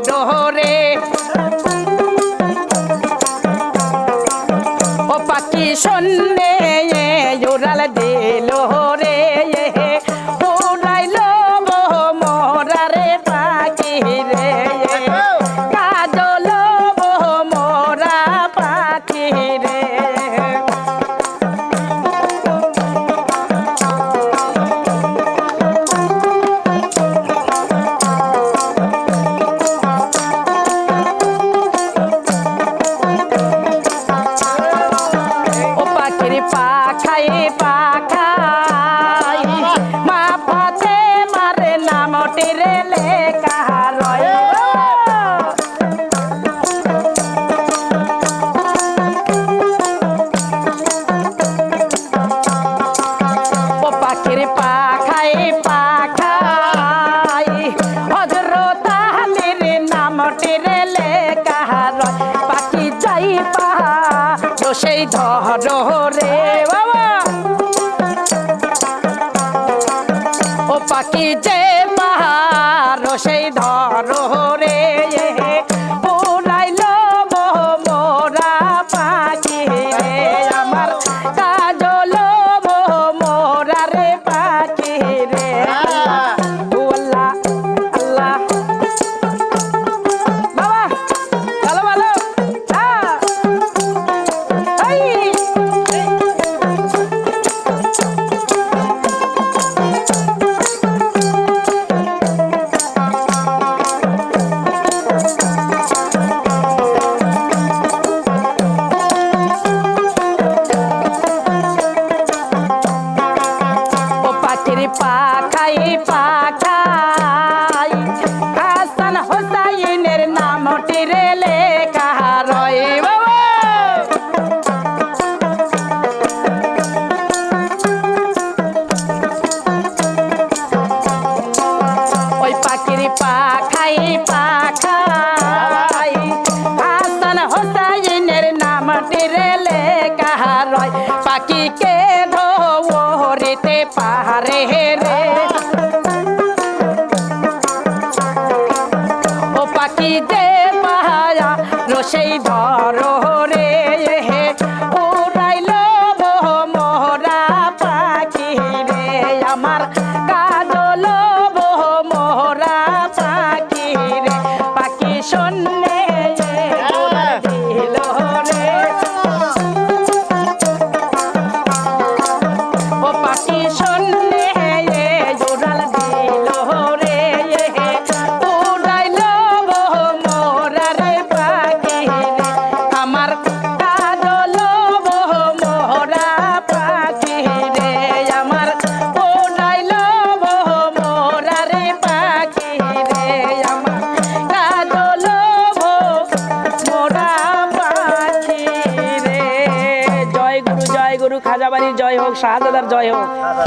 ডহরে তীরে লেখালয় পাখির পাখাই পাখাই হজরতাহালির নামটিরে লেখালয় পাখি চাই পাহা সেই ধর রে বাবা পাখি যে খাজাবাড়ির জয় হোক শাহজাদার জয় হোক।